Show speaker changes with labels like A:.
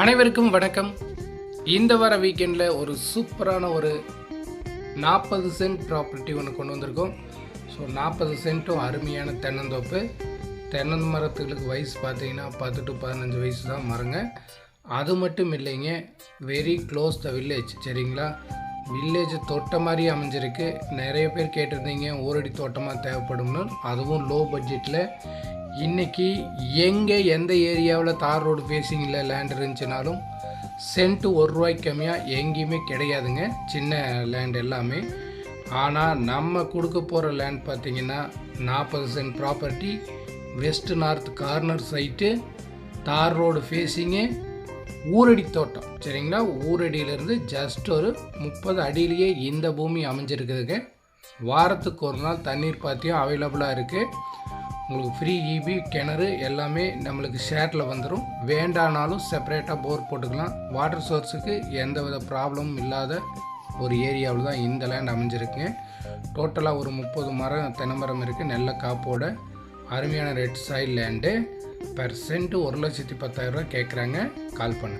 A: அனைவருக்கும் வணக்கம். இந்த வார வீக்கெண்டில் ஒரு சூப்பரான ஒரு நாற்பது சென்ட் ப்ராப்பர்ட்டி ஒன்று கொண்டு வந்திருக்கோம். ஸோ நாற்பது சென்ட்டும் அருமையான தென்னந்தோப்பு. தென்னந்த மரத்துகளுக்கு வயசு பார்த்தீங்கன்னா பத்து டு பதினஞ்சு வயசு தான் மரங்க. அது மட்டும் இல்லைங்க வெரி க்ளோஸ் த வில்லேஜ் சரிங்களா? வில்லேஜ் தொட்ட மாதிரி அமைஞ்சிருக்கு. நிறைய பேர் கேட்டிருந்தீங்க ஓரடி தோட்டமாக தேவைப்படும்னு. அதுவும் லோ. பட்ஜெட்டில் இன்றைக்கி எங்கே எந்த ஏரியாவில் தார் ரோடு ஃபேஸிங்கில் லேண்ட் இருந்துச்சுனாலும் சென்ட் ஒரு ரூபாய்க்கு கம்மியாக எங்கேயுமே கிடையாதுங்க. சின்ன லேண்ட் எல்லாமே. ஆனால் நம்ம கொடுக்க போகிற லேண்ட் பார்த்தீங்கன்னா நாற்பது cent property west north corner side தார் ரோடு ஃபேஸிங்கு ஊரடி தோட்டம். சரிங்களா? ஊரடியிலேருந்து ஜஸ்ட் ஒரு முப்பது அடியிலேயே இந்த பூமி அமைஞ்சிருக்குதுங்க. வாரத்துக்கு ஒரு நாள் தண்ணீர் பாத்தியம் அவைலபிளாக இருக்குது உங்களுக்கு ஃப்ரீ இபி கிணறு எல்லாமே நம்மளுக்கு ஷேரில் வந்துடும் வேண்டானாலும் செப்பரேட்டாக போர் போட்டுக்கலாம். வாட்டர் சோர்ஸுக்கு எந்த வித ப்ராப்ளமும் இல்லாத ஒரு ஏரியாவில் தான் இந்த லேண்ட் அமைஞ்சிருக்குங்க டோட்டலாக ஒரு முப்பது மரம் தென்னமரம் இருக்குது நல்ல காப்போட அருமையான red soil land per cent ஒரு லட்சத்தி பத்தாயிரரூவா கேட்குறாங்க கால் பண்ணு.